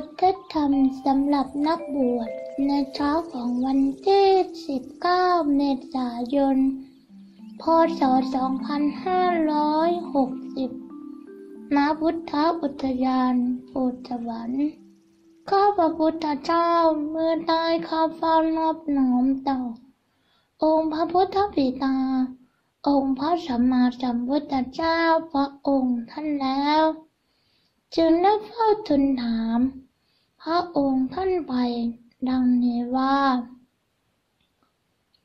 พุทธธรรมสำหรับนักบวชในเช้าของวันที่ 19 เมษายน พศ 2560 ณ พุทธอุทยานปุถสวรรค์ข้าพระพุทธเจ้าเมื่อได้ข้าเฝ้านอบน้อมต่อ องค์พระพุทธบิดา องค์พระสัมมาสัมพุทธเจ้าพระองค์ท่านแล้ว จึงได้เฝ้าทูลถาม พระองค์ท่านไปดังนี้ว่า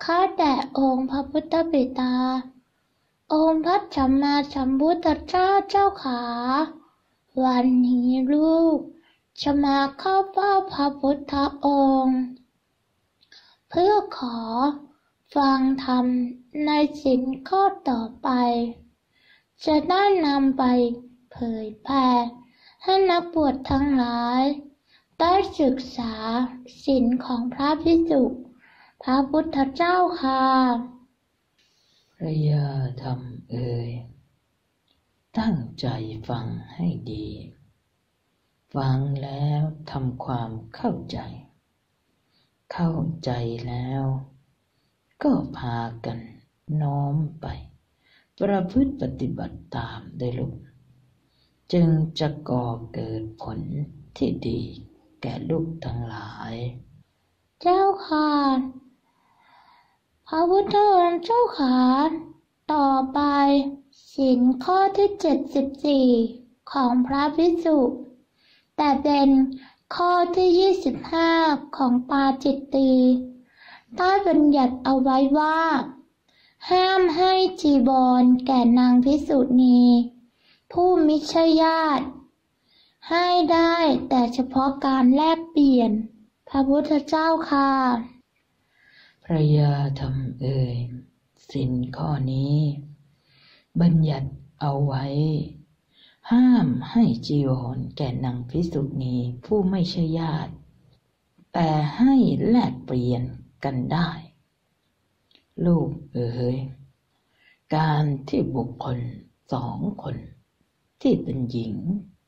ข้าแต่องค์พระพุทธบิดา องค์พระสัมมาสัมพุทธเจ้าเจ้าขา วันนี้ลูกจะมาเข้าเฝ้าพระพุทธองค์ เพื่อขอฟังธรรมในสินข้อต่อไป จะได้นำไปเผยแผ่ให้นักบวชทั้งหลาย ได้ศึกษาสินของพระพิสุพระพุทธเจ้าค่ะ พระยาธรรมเอ่ย ตั้งใจฟังให้ดี ฟังแล้วทำความเข้าใจ เข้าใจแล้ว ก็พากันน้อมไป ประพฤติปฏิบัติตามได้ลูก จึงจะก่อเกิดผลที่ดี แก่ลูกทั้งหลาย เจ้าค่ะพระพุทธองค์เจ้าขาต่อไปสินข้อที่เจ็ดสิบสี่ของพระพิสุแต่เป็นข้อที่ยี่สิบห้าของปาจิตตีได้บัญญัติเอาไว้ว่า ห้ามให้จีบอลแก่นางพิสุณีผู้มิใช่ญาติ ให้ได้แต่เฉพาะการแลกเปลี่ยน พระพุทธเจ้าค่ะ พระยาธรรมเอ่ยสินข้อนี้ บัญญัติเอาไว้ ห้ามให้จีวรแก่นางพิสุณีผู้ไม่ใช่ญาติ แต่ให้แลกเปลี่ยนกันได้ ลูกเอ๋ยการที่บุคคลสองคน ที่เป็นหญิง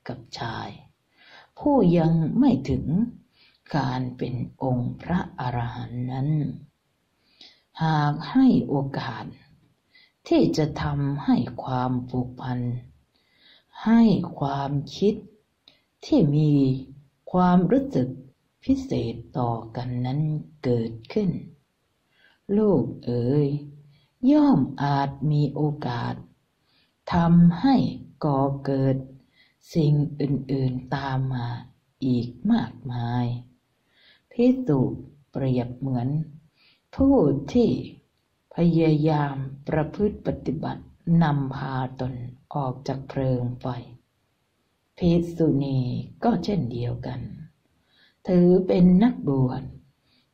กับชาย ผู้ยังไม่ถึงการเป็นองค์พระอรหันต์นั้น หากให้โอกาส ที่จะทำให้ความผูกพัน ให้ความคิดที่มีความรู้สึกพิเศษต่อกันนั้นเกิดขึ้น ลูกเอ๋ยย่อมอาจมีโอกาสทำให้ก่อเกิด สิ่งอื่นๆตามมาอีกมากมายพิสุเปรียบเหมือน ผู้ที่พยายามประพฤติปฏิบัตินำพาตนออกจากเพลิงไฟพิสุนีก็เช่นเดียวกัน ถือเป็นนักบวช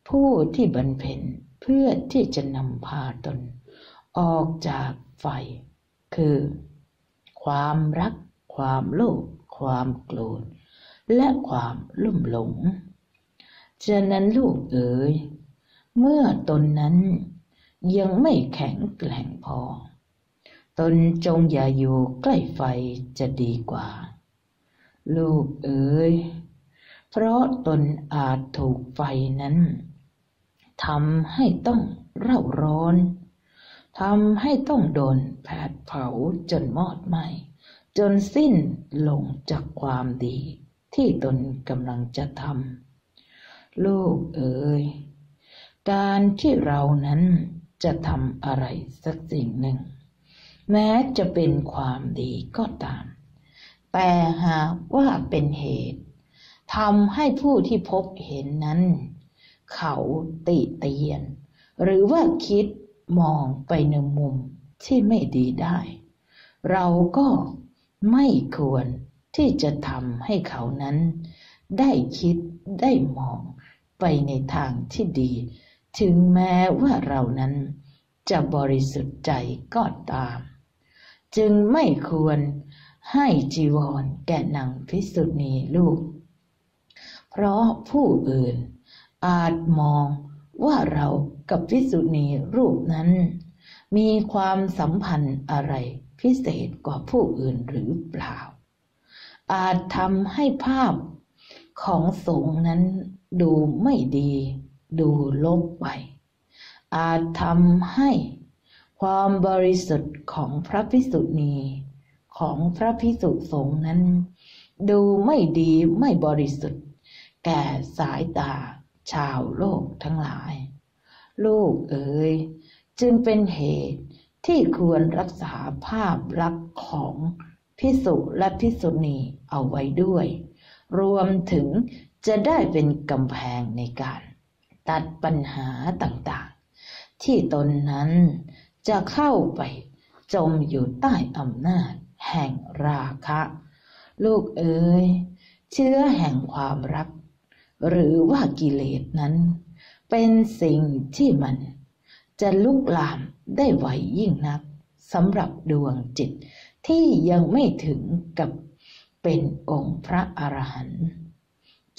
ผู้ที่บรรเพ็ญเพื่อที่จะนำพาตน ออกจากไฟ คือ ความรัก ความโลภความโกรธและความลุ่มหลง ฉะนั้นลูกเอ๋ย เมื่อตนนั้นยังไม่แข็งแกร่งพอ ตนจงอย่าอยู่ใกล้ไฟจะดีกว่า ลูกเอ๋ย เพราะตนอาจถูกไฟนั้นทำให้ต้องเร่าร้อนทำให้ต้องโดนแผดเผาจนมอดไหม จนสิ้นลงจากความดีที่ตนกำลังจะทำลูกเอ๋ยการที่เรานั้นจะทำอะไรสักสิ่งหนึ่ง แม้จะเป็นความดีก็ตาม แต่หากว่าเป็นเหตุทำให้ผู้ที่พบเห็นนั้น เขาติเตียน หรือว่าคิดมองไปในมุมที่ไม่ดีได้ เราก็ ไม่ควรที่จะทำให้เขานั้น ได้คิดได้มองไปในทางที่ดี ถึงแม้ว่าเรานั้นจะบริสุทธิ์ใจก็ตาม จึงไม่ควรให้จีวรแก่นางพิสุณีลูก เพราะผู้อื่นอาจมองว่าเรากับพิสุณีรูปนั้น มีความสัมพันธ์อะไร พิเศษกว่าผู้อื่นหรือเปล่า อาจทำให้ภาพของสงนั้นดูไม่ดี ดูลบไป อาจทำให้ความบริสุทธิ์ของพระพิสุณีของพระพิสุสงฆ์นั้น ดูไม่ดีไม่บริสุทธิ์ แก่สายตาชาวโลกทั้งหลาย ลูกเอ๋ยจึงเป็นเหตุ ที่ควรรักษาภาพลักษณ์ของพิสุและพิสุณีเอาไว้ด้วย รวมถึงจะได้เป็นกำแพงในการ ตัดปัญหาต่างๆ ที่ตนนั้นจะเข้าไปจมอยู่ใต้อำนาจแห่งราคะ ลูกเอ๋ยเชื้อแห่งความรัก หรือว่ากิเลสนั้น เป็นสิ่งที่มัน จะลุกลามได้ไวยิ่งนักสำหรับดวงจิตที่ยังไม่ถึงกับเป็นองค์พระอรหันต์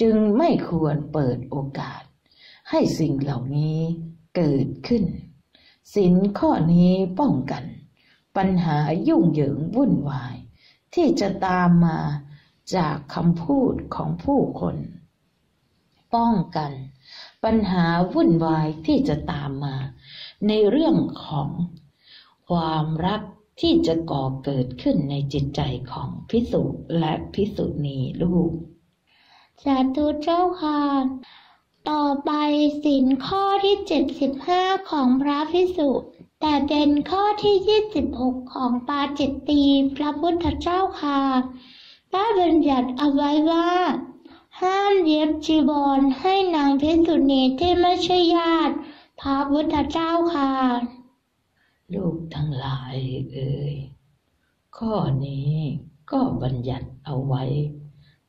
จึงไม่ควรเปิดโอกาส ให้สิ่งเหล่านี้เกิดขึ้นสินข้อนี้ป้องกัน ปัญหายุ่งเหยิงวุ่นวาย ที่จะตามมาจากคำพูดของผู้คน ป้องกัน ปัญหาวุ่นวายที่จะตามมา ในเรื่องของความรักที่จะก่อเกิดขึ้นในจิตใจของพิสุและพิสุณีลูก สาธุเจ้าค่ะ ต่อไปสินข้อที่เจ็ดสิบห้าของพระพิสุ แต่เป็นข้อที่ยี่สิบหกของปาจิตตีพระพุทธเจ้าค่ะได้บัญญัติเอาไว้ว่า ห้ามเย็บจีบอลให้นางพิสุณีที่ไม่ใช่ญาติ พระพุทธเจ้าค่ะ ลูกทั้งหลายเอ่ยข้อนี้ก็บัญญัติเอาไว้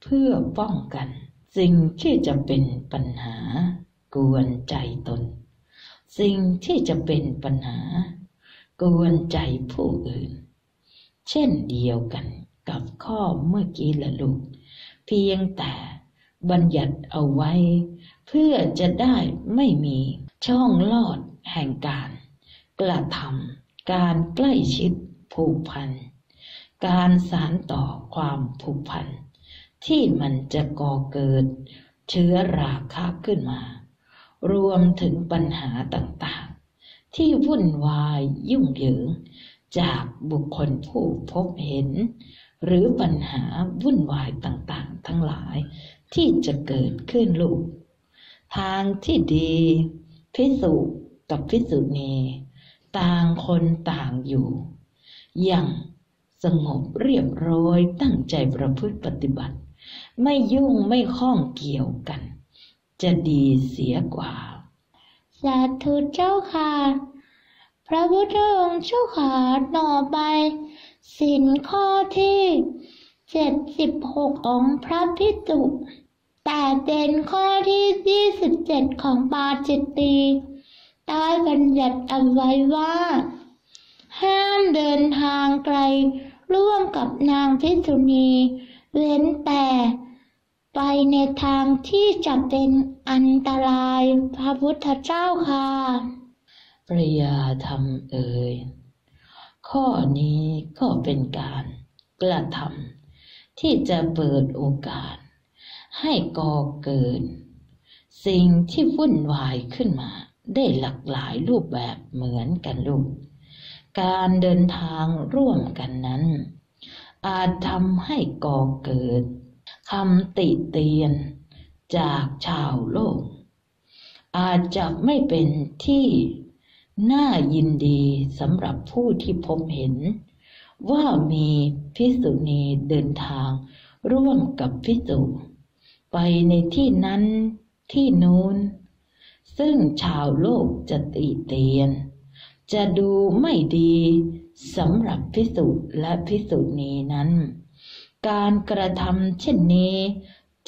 เพื่อป้องกัน สิ่งที่จะเป็นปัญหา กวนใจตน สิ่งที่จะเป็นปัญหา กวนใจผู้อื่น เช่นเดียวกันกับข้อเมื่อกี้ละลูก เพียงแต่บัญญัติเอาไว้ เพื่อจะได้ไม่มี ช่องลอดแห่งการ กระทำการใกล้ชิดผูกพัน การสารต่อความผูกพัน ที่มันจะก่อเกิด เชื้อราคะขึ้นมา รวมถึงปัญหาต่างๆ ที่วุ่นวายยุ่งเหยิง จากบุคคลผู้พบเห็น หรือปัญหาวุ่นวายต่างๆ ทั้งหลายที่จะเกิดขึ้นลูก ทางที่ดี พิสุกับพิสุณีต่างคนต่างอยู่ อย่างสงบเรียบร้อยตั้งใจประพฤติปฏิบัติ ไม่ยุ่งไม่ข้องเกี่ยวกัน จะดีเสียกว่า สาธุเจ้าค่ะ พระพุทธองค์เจ้าค่ะต่อไปสินข้อที่เจ็ดสิบหกองพระพิจุ แต่เป็นข้อที่ยี่สิบเจ็ดของปาจิตตีได้บัญญัติเอาไว้ว่า ห้ามเดินทางไกล ร่วมกับนางพิษุณี เว้นแต่ไปในทางที่จะเป็นอันตรายพระพุทธเจ้าค่ะปริยาธรรมเอ่ยข้อนี้ก็เป็นการกระทำที่จะเปิดโอกาส ให้ก่อเกิด สิ่งที่วุ่นวายขึ้นมา ได้หลากหลายรูปแบบเหมือนกันลูก การเดินทางร่วมกันนั้น อาจทำให้ก่อเกิดคำติเตียนจากชาวโลก อาจจะไม่เป็นที่น่ายินดีสำหรับผู้ที่พบเห็น ว่ามีพิสุณีเดินทางร่วมกับพิสุ ไปในที่นั้นที่นู้น ซึ่งชาวโลกจะติเตียน จะดูไม่ดีสำหรับพิสุและพิสุณีนั้น การกระทำเช่นนี้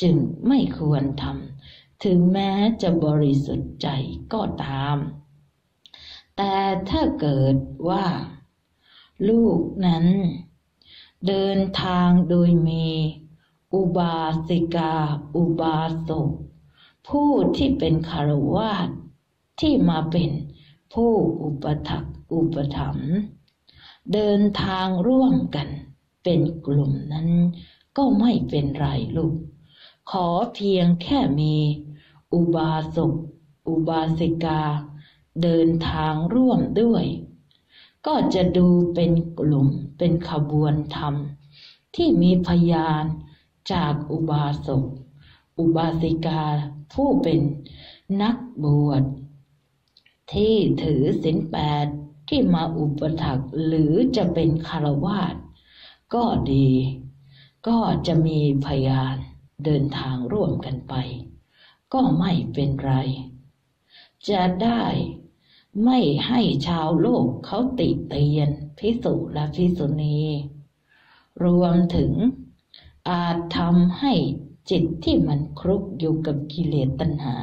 จึงไม่ควรทำถึงแม้จะบริสุทธิ์ใจก็ตาม แต่ถ้าเกิดว่า ลูกนั้น เดินทางโดยมี อุบาสิกา อุบาสกผู้ที่เป็นคารวาสที่มาเป็นผู้อุปถักอุปถัมภ์เดินทางร่วมกันเป็นกลุ่มนั้นก็ไม่เป็นไรลูก ขอเพียงแค่มี อุบาสกอุบาสิกา เดินทางร่วมด้วย ก็จะดูเป็นกลุ่มเป็นขบวนธรรม ที่มีพยาน จากอุบาสก อุบาสิกาผู้เป็นนักบวช ที่ถือศีลแปดที่มาอุปถักหรือจะเป็นคารวาสก็ดี ก็จะมีพยานเดินทางร่วมกันไป ก็ไม่เป็นไร จะได้ไม่ให้ชาวโลกเขาติเตียนพิสุและพิสุณี รวมถึง อาจทำให้จิตที่มันครุกอยู่กับกิเลสตัณหา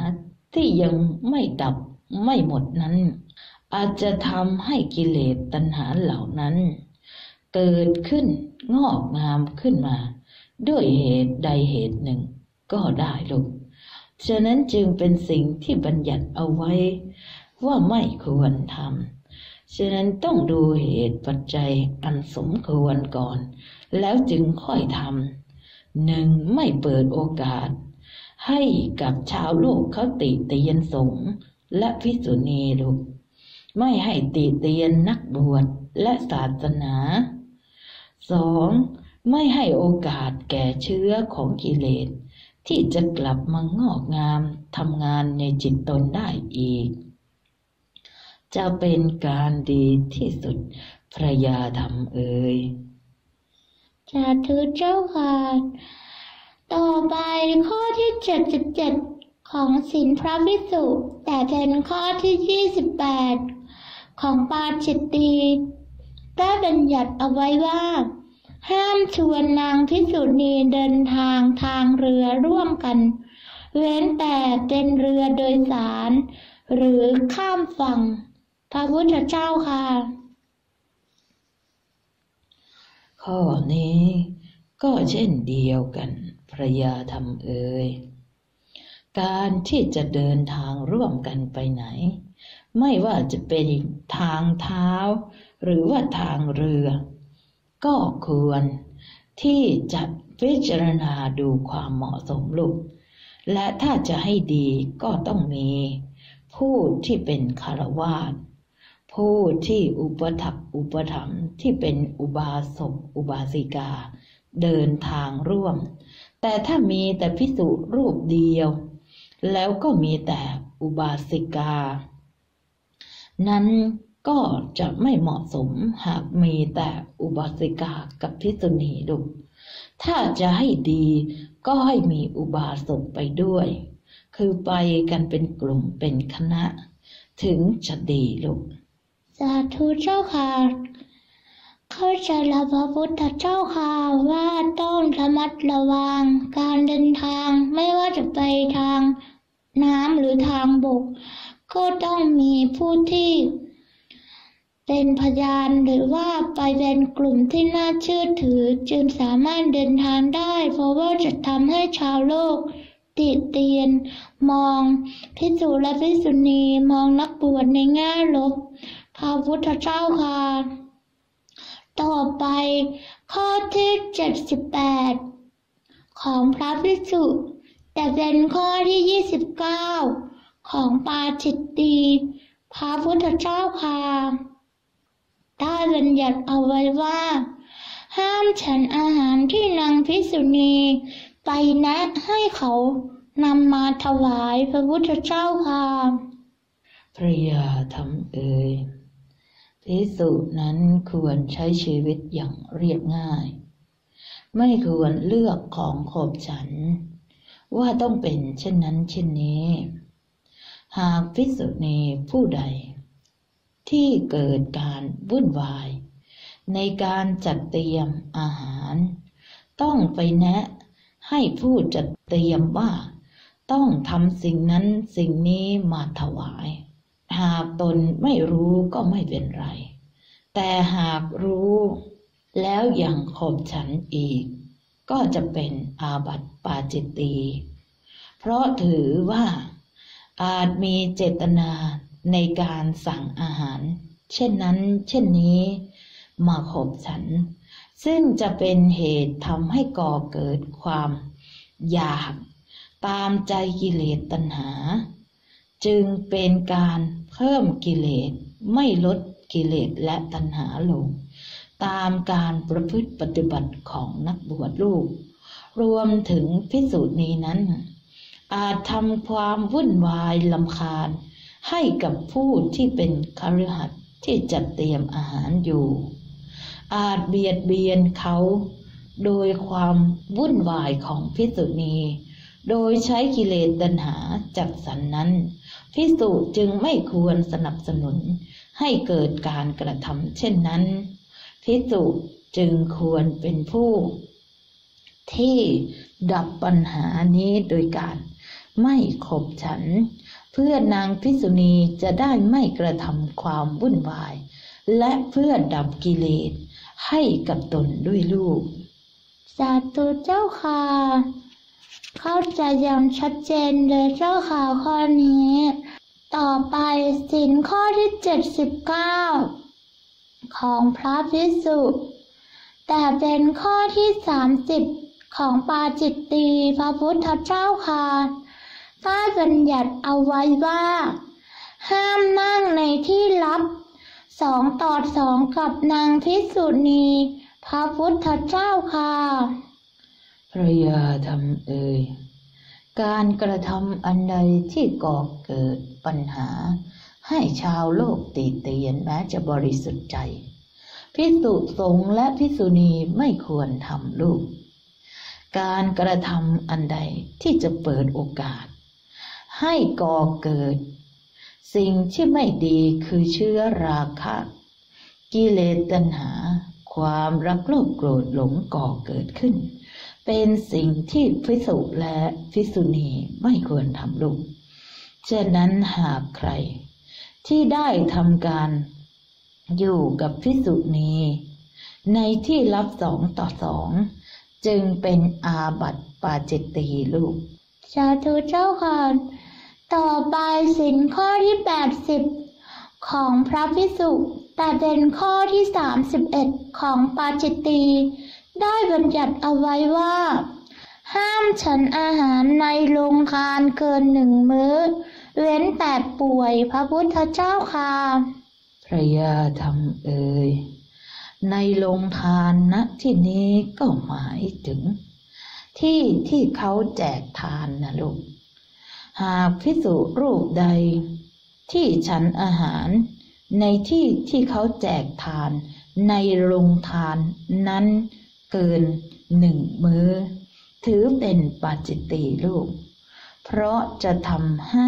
ที่ยังไม่ดับไม่หมดนั้น อาจจะทำให้กิเลสตัณหาเหล่านั้น เกิดขึ้นงอกงามขึ้นมา ด้วยเหตุใดเหตุหนึ่ง ก็ได้ลูกฉะนั้นจึงเป็นสิ่งที่บัญญัติเอาไว้ ว่าไม่ควรทำฉะนั้นต้องดูเหตุปัจจัยอันสมควรก่อน แล้วจึงค่อยทำ หนึ่งไม่เปิดโอกาส ให้กับชาวโลกเขาติเตียนสงฆ์และพิสุณีลูกไม่ให้ติเตียนนักบวชและศาสนาสองไม่ให้โอกาสแก่เชื้อของกิเลส ที่จะกลับมางอกงามทำงานในจิตตนได้อีก จะเป็นการดีที่สุดพระยาธรรมเอ่ย สาธุเจ้าค่ะ ต่อไปข้อที่เจ็ดสิบเจ็ดของศีลพระภิกษุแต่เป็นข้อที่ยี่สิบแปดของปาจิตตีได้บัญญัติเอาไว้ว่า ห้ามชวนนางพิสุณีเดินทางทางเรือร่วมกัน เว้นแต่เป็นเรือโดยสาร หรือข้ามฝั่ง พระพุทธเจ้าค่ะ ข้อนี้ก็เช่นเดียวกันพระยาธรรมเอ่ยการที่จะเดินทางร่วมกันไปไหน ไม่ว่าจะเป็นทางเท้า หรือว่าทางเรือ ก็ควรที่จะพิจารณาดูความเหมาะสมลูกและถ้าจะให้ดีก็ต้องมี ผู้ที่เป็นคารวาสผู้ที่อุปถัก อุปถัมภ์ที่เป็นอุบาสกอุบาสิกา เดินทางร่วม แต่ถ้ามีแต่พิสุรูปเดียว แล้วก็มีแต่อุบาสิกา นั้นก็จะไม่เหมาะสมหากมีแต่อุบาสิกากับพิสุณีดุถ้าจะให้ดีก็ให้มีอุบาสกไปด้วย คือไปกันเป็นกลุ่มเป็นคณะ ถึงจะดีลูก สาธุเจ้าค่ะ เข้าใจแล้วพระพุทธเจ้าค่ะว่าต้องระมัดระวังการเดินทางไม่ว่าจะไปทางน้ำหรือทางบก ก็ต้องมีผู้ที่เป็นพยานหรือว่าไปเป็นกลุ่มที่น่าเชื่อถือ จึงสามารถเดินทางได้ เพราะว่าจะทำให้ชาวโลก ติเตียน มองพิสุและพิสุณีมองนักบวชในแง่ลบ พระพุทธเจ้าค่ะ ต่อไปข้อที่เจ็ดสิบแปดของพระภิกษุแต่เป็นข้อที่ยี่สิบเก้าของปาจิตตีพระพุทธเจ้าค่ะได้บัญญัติเอาไว้ว่า ห้ามฉันอาหารที่นางพิสุณีไปแนะให้เขานำมาถวายพระพุทธเจ้าค่ะพระยาธรรมเอ่ย พิสุนั้นควรใช้ชีวิตอย่างเรียบง่าย ไม่ควรเลือกของขบฉัน ว่าต้องเป็นเช่นนั้นเช่นนี้ หากพิสุณีผู้ใด ที่เกิดการวุ่นวาย ในการจัดเตรียมอาหาร ต้องไปแนะให้ผู้จัดเตรียมว่า ต้องทำสิ่งนั้นสิ่งนี้มาถวาย หากตนไม่รู้ก็ไม่เป็นไร แต่หากรู้แล้วยังขบฉันอีก ก็จะเป็นอาบัติปาจิตตีเพราะถือว่าอาจมีเจตนาในการสั่งอาหาร เช่นนั้น เช่นนี้ มาขบฉัน ซึ่งจะเป็นเหตุทำให้ก่อเกิดความอยากตามใจกิเลสตัณหา จึงเป็นการ เพิ่มกิเลสไม่ลดกิเลสและตัณหาลง ตามการประพฤติปฏิบัติของนักบวชลูก รวมถึงพิสูจน์นี้นั้น อาจทำความวุ่นวายลำคาญ ให้กับผู้ที่เป็นคฤหัสถ์ที่จัดเตรียมอาหารอยู่ อาจเบียดเบียนเขา โดยความวุ่นวายของพิสุณีโดยใช้กิเลสตัณหาจัดสรรนนั้น พิสุจึงไม่ควรสนับสนุนให้เกิดการกระทำเช่นนั้น พิสุจึงควรเป็นผู้ ที่ดับปัญหานี้โดยการไม่ขบฉัน เพื่อนางพิสุณีจะได้ไม่กระทำความวุ่นวาย และเพื่อดับกิเลสให้กับตนด้วยลูก สาธุเจ้าค่ะ เข้าใจอย่างชัดเจนเลยเจ้าค่ะข้อนี้ ต่อไปสินข้อที่เจ็ดสิบเก้าของพระพิสุแต่เป็นข้อที่สามสิบของปาจิตตีพระพุทธเจ้าค่ะได้บัญญัติเอาไว้ว่า ห้ามนั่งในที่ลับสองต่อสองกับนางพิสุณีพระพุทธเจ้าค่ะ พระยาทำเอ่ยการกระทำอันใดที่ก่อเกิดปัญหา ให้ชาวโลกตีเตียนแม้จะบริสุทธิ์ใจ พิสุสงฆ์และพิสุณีไม่ควรทำลูก การกระทำอันใดที่จะเปิดโอกาส ให้ก่อเกิด สิ่งที่ไม่ดีคือเชื้อราคะ กิเลสตัณหา ความรักโลภโกรธหลงก่อเกิดขึ้น เป็นสิ่งที่พิสุและพิสุณีไม่ควรทำลูกฉะนั้นหากใคร ที่ได้ทำการอยู่กับพิสุณีในที่รับสองต่อสอง จึงเป็นอาบัติปาจิตตีลูกสาธุเจ้าค่ะ ต่อไปสินข้อที่แปดสิบของพระพิสุแต่เป็นข้อที่สามสิบเอ็ดของปาจิตตี ได้บัญญัติเอาไว้ว่า ห้ามฉันอาหารในโรงทานเกินหนึ่งมื้อ เว้นแต่ป่วยพระพุทธเจ้าค่ะพระยาธรรมเอ่ยในโรงทานณที่นี้ก็หมายถึง ที่ที่เขาแจกทานนะลูก หากพิสุรูปใด ที่ฉันอาหาร ในที่ที่เขาแจกทาน ในโรงทานนั้น เกินหนึ่งมือ้อ ถือเป็นปาจิตตีลูก เพราะจะทำให้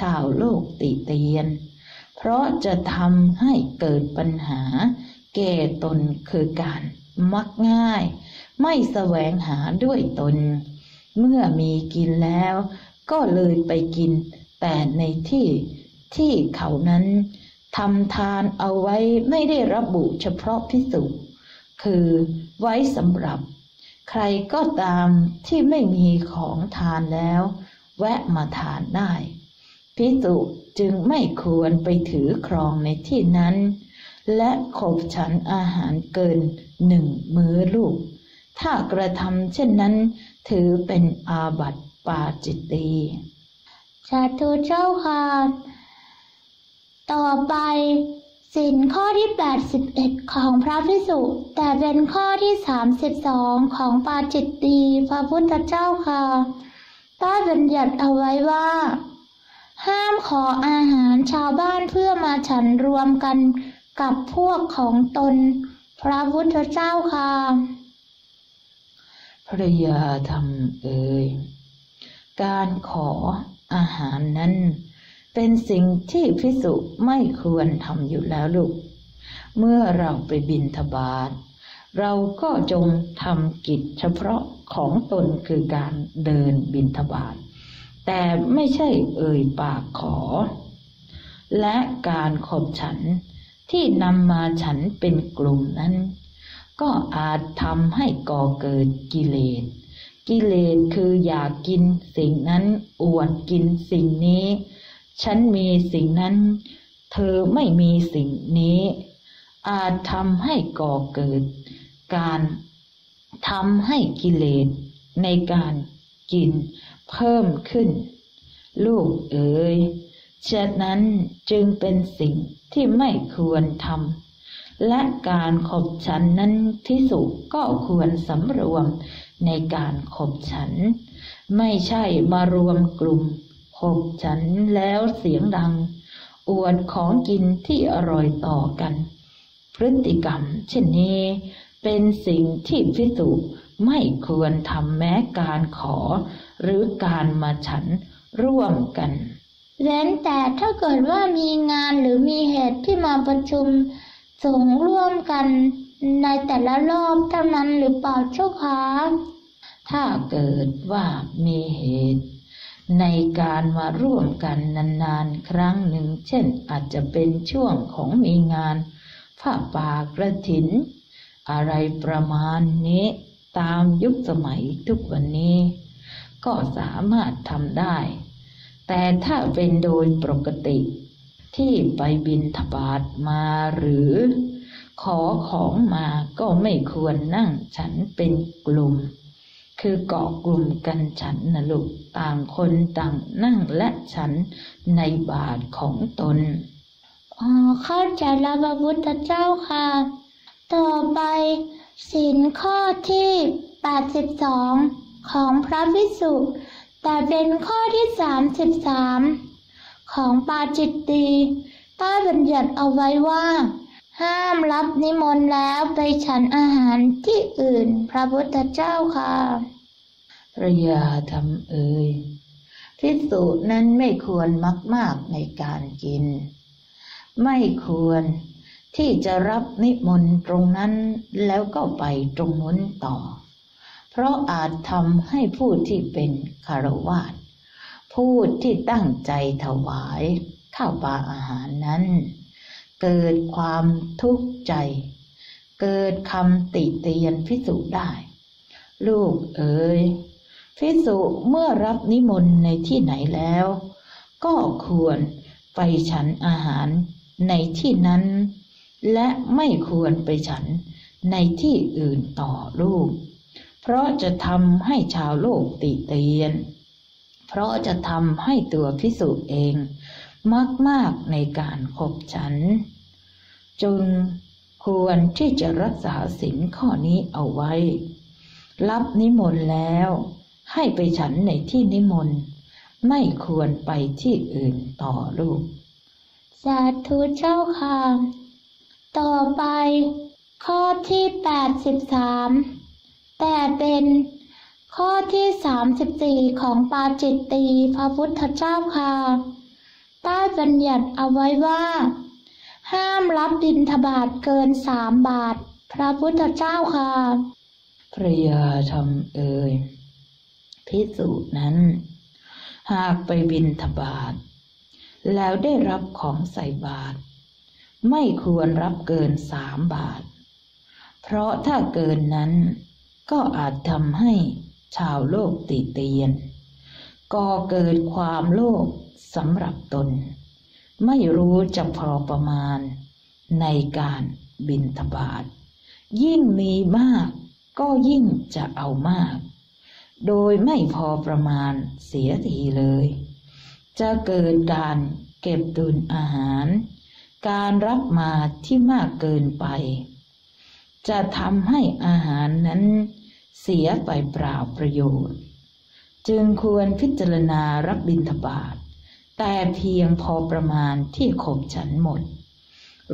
ชาวโลกติเตียน เพราะจะทำให้เกิดปัญหา แก่ตนคือการมักง่าย ไม่แสวงหาด้วยตน เมื่อมีกินแล้วก็เลยไปกิน แต่ในที่ที่เขานั้นทำทานเอาไว้ไม่ได้ระบุเฉพาะพิสุ คือไว้สำหรับ ใครก็ตามที่ไม่มีของทานแล้ว แวะมาทานได้พิสุจึงไม่ควรไปถือครองในที่นั้น และขบฉันอาหารเกินหนึ่งมื้อลูก ถ้ากระทำเช่นนั้น ถือเป็นอาบัติปาจิตตีสาธุเจ้าค่ะ ต่อไป สินข้อที่ 81 ของพระพิสุแต่เป็นข้อที่ 32 ของปาจิตตีพระพุทธเจ้าค่ะได้บัญญัติเอาไว้ว่า ห้ามขออาหารชาวบ้านเพื่อมาฉันรวมกันกับพวกของตน พระพุทธเจ้าค่ะภระยาธรรมเอ่ยการขออาหารนั้น เป็นสิ่งที่พิสุไม่ควรทำอยู่แล้วลูก เมื่อเราไปบินทบาทเราก็จงทำกิจเฉพาะของตนคือการเดินบินทบาทแต่ไม่ใช่เอ่ยปากขอ และการขบฉันที่นำมาฉันเป็นกลุ่มนั้น ก็อาจทำให้ก่อเกิดกิเลส กิเลสคืออยากกินสิ่งนั้นอวดกินสิ่งนี้ ฉันมีสิ่งนั้น เธอไม่มีสิ่งนี้ อาจทำให้ก่อเกิด การทำให้กิเลสในการกินเพิ่มขึ้น ลูกเอ๋ยฉะนั้นจึงเป็นสิ่งที่ไม่ควรทำและการขบฉันนั้นที่สุก็ควรสำรวมในการขบฉัน ไม่ใช่มารวมกลุ่ม ขบฉันแล้วเสียงดัง อวดของกินที่อร่อยต่อกัน พฤติกรรมเช่นนี้เป็นสิ่งที่พิสุไม่ควรทำแม้การขอ หรือการมาฉันร่วมกัน เว้นแต่ถ้าเกิดว่ามีงานหรือมีเหตุที่มาประชุมสงฆ์ร่วมกันในแต่ละรอบเท่านั้นหรือเปล่าเจ้าคะถ้าเกิดว่ามีเหตุ ในการมาร่วมกันนานๆ ครั้งหนึ่ง เช่นอาจจะเป็นช่วงของมีงานผ้าป่ากระถิน อะไรประมาณนี้ตามยุคสมัยทุกวันนี้ ก็สามารถทำได้ แต่ถ้าเป็นโดยปกติที่ไปบินทบาทมาหรือ ขอของมาก็ไม่ควรนั่งฉันเป็นกลุ่ม คือเกาะกลุ่มกันฉันนะลูกต่างคนต่างนั่งและฉันในบาทของตน อ๋อ เข้าใจแล้วพระพุทธเจ้าค่ะ ต่อไปศีลข้อที่ 82 ของพระวิสุแต่เป็นข้อที่ 33 ของปาจิตตีใต้บัญญัติเอาไว้ว่า ห้ามรับนิมนต์แล้วไปฉันอาหารที่อื่น พระพุทธเจ้าค่ะ พระยาทำเอ่ยพิสูจนั้นไม่ควรมักมากในการกิน ไม่ควรที่จะรับนิมนต์ตรงนั้นแล้วก็ไปตรงนู้นต่อ เพราะอาจทำให้ผู้ที่เป็นคารวาสผู้ที่ตั้งใจถวายข้าวปลาอาหารนั้น เกิดความทุกข์ใจ เกิดคำติเตียนพิสูจได้ ลูกเอ๋ยพิสุเมื่อรับนิมนต์ในที่ไหนแล้ว ก็ควรไปฉันอาหารในที่นั้น และไม่ควรไปฉันในที่อื่นต่อลูก เพราะจะทำให้ชาวโลกติเตียน เพราะจะทำให้ตัวพิสุเอง มากมากในการขบฉันจึงควรที่จะรักษาศีลข้อนี้เอาไว้ รับนิมนต์แล้ว ให้ไปฉันในที่นิมนต์ ไม่ควรไปที่อื่นต่อลูก สาธุเจ้าค่ะ ต่อไป ข้อที่ 83 แต่เป็นข้อที่ 34 ของปาจิตตีพระพุทธเจ้าค่ะ ใต้บัญญัติเอาไว้ว่า ห้ามรับดินทบาทเกินสามบาท พระพุทธเจ้าค่ะ พระยาทำเอ่ยพิสูจน์นั้น หากไปบินทบาท แล้วได้รับของใส่บาตรไม่ควรรับเกินสามบาท เพราะถ้าเกินนั้นก็อาจทำให้ชาวโลกติเตียน ก่อเกิดความโลภ สำหรับตน ไม่รู้จะพอประมาณในการบินทบาท ยิ่งมีมากก็ยิ่งจะเอามาก โดยไม่พอประมาณเสียทีเลย จะเกิดการเก็บตุนอาหาร การรับมาที่มากเกินไป จะทำให้อาหารนั้นเสียไปเปล่าประโยชน์ จึงควรพิจารณารับบิณฑบาต แต่เพียงพอประมาณที่ขบฉันหมด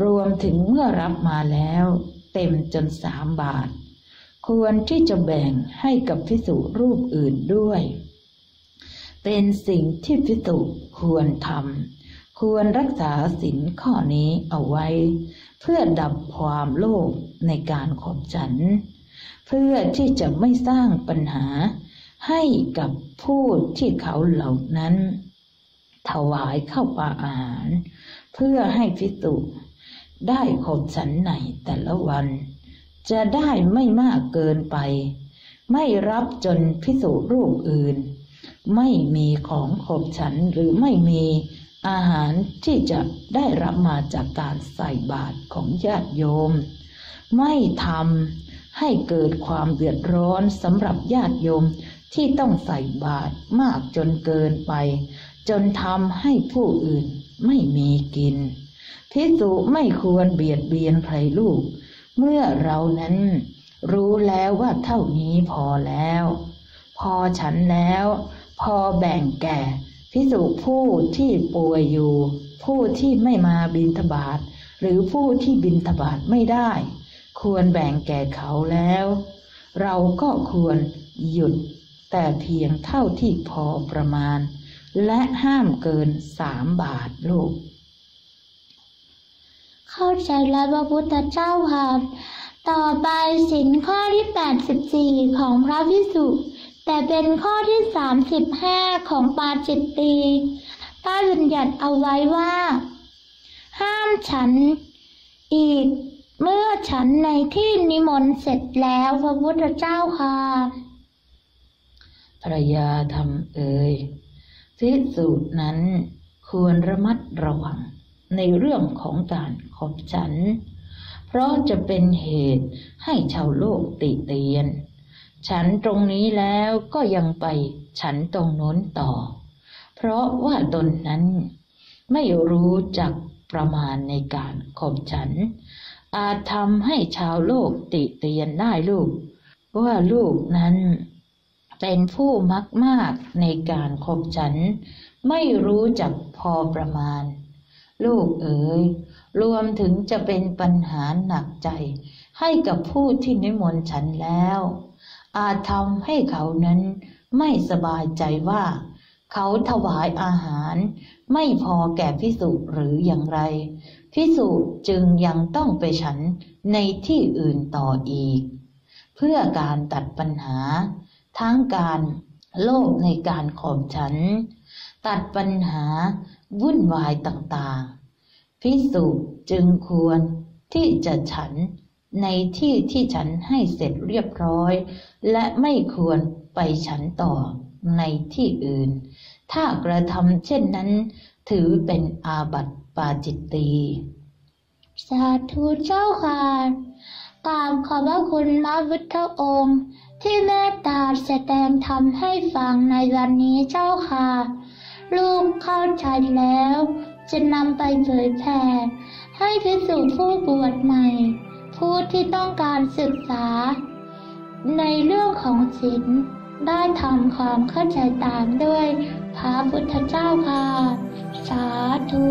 รวมถึงเมื่อรับมาแล้ว เต็มจนสามบาท ควรที่จะแบ่งให้กับพิสุรูปอื่นด้วย เป็นสิ่งที่พิสุควรทำควรรักษาศีลข้อนี้เอาไว้ เพื่อดับความโลภในการขบฉัน เพื่อที่จะไม่สร้างปัญหาให้กับผู้ที่เขาเหล่านั้น ถวายเข้าปาอาหาร เพื่อให้พิสุได้ขบฉันในแต่ละวัน จะได้ไม่มากเกินไป ไม่รับจนพิสุรูปอื่น ไม่มีของขบฉันหรือไม่มีอาหารที่จะได้รับมาจากการใส่บาตรของญาติโยม ไม่ทำให้เกิดความเดือดร้อนสำหรับญาติโยมที่ต้องใส่บาตรมากจนเกินไป จนทำให้ผู้อื่นไม่มีกินพิสุไม่ควรเบียดเบียนใครลูก เมื่อเรานั้น รู้แล้วว่าเท่านี้พอแล้ว พอฉันแล้ว พอแบ่งแก่พิสุผู้ที่ป่วยอยู่ ผู้ที่ไม่มาบินทบาทหรือผู้ที่บินทบาทไม่ได้ ควรแบ่งแก่เขาแล้ว เราก็ควรหยุด แต่เพียงเท่าที่พอประมาณ และห้ามเกินสามบาทลูก เข้าใจแล้วพระพุทธเจ้าค่ะ ต่อไปสินข้อที่ 84 ของพระพิสุแต่เป็นข้อที่ 35 ของปาจิตตีป้าบัญญัติเอาไว้ว่า ห้ามฉันอีกเมื่อฉันในที่นิมนต์เสร็จแล้วพระพุทธเจ้าค่ะภรรยาทำเอ่ย พิสูจน์นั้นควรระมัดระวังในเรื่องของการขอบฉัน เพราะจะเป็นเหตุให้ชาวโลกติเตียน ฉันตรงนี้แล้วก็ยังไปฉันตรงโน้นต่อ เพราะว่าตนนั้นไม่รู้จักประมาณในการขอบฉัน อาจทำให้ชาวโลกติเตียนได้ลูก ว่าลูกนั้น เป็นผู้มักมากในการขบฉัน ไม่รู้จักพอประมาณ ลูกเอ๋ยรวมถึงจะเป็นปัญหาหนักใจ ให้กับผู้ที่นิมนต์ฉันแล้ว อาจทำให้เขานั้นไม่สบายใจว่า เขาถวายอาหาร ไม่พอแก่พิสุหรืออย่างไร พิสุจึงยังต้องไปฉันในที่อื่นต่ออีก เพื่อการตัดปัญหา ทั้งการโลภในการขอบฉัน ตัดปัญหาวุ่นวายต่างๆ พิสุจึงควรที่จะฉันในที่ที่ฉันให้เสร็จเรียบร้อย และไม่ควรไปฉันต่อในที่อื่น ถ้ากระทำเช่นนั้น ถือเป็นอาบัติปาจิตตีสาธุเจ้าค่ะกราบขอบพระคุณพระพุทธองค์ ที่เมตตาแสดงธรรมให้ฟังในวันนี้เจ้าค่ะ ลูกเข้าใจแล้ว จะนำไปเผยแผ่ให้พิสูจน์ผู้บวชใหม่ ผู้ที่ต้องการศึกษา ในเรื่องของศีลได้ทำความเข้าใจตามด้วยพระพุทธเจ้าค่ะ สาธุ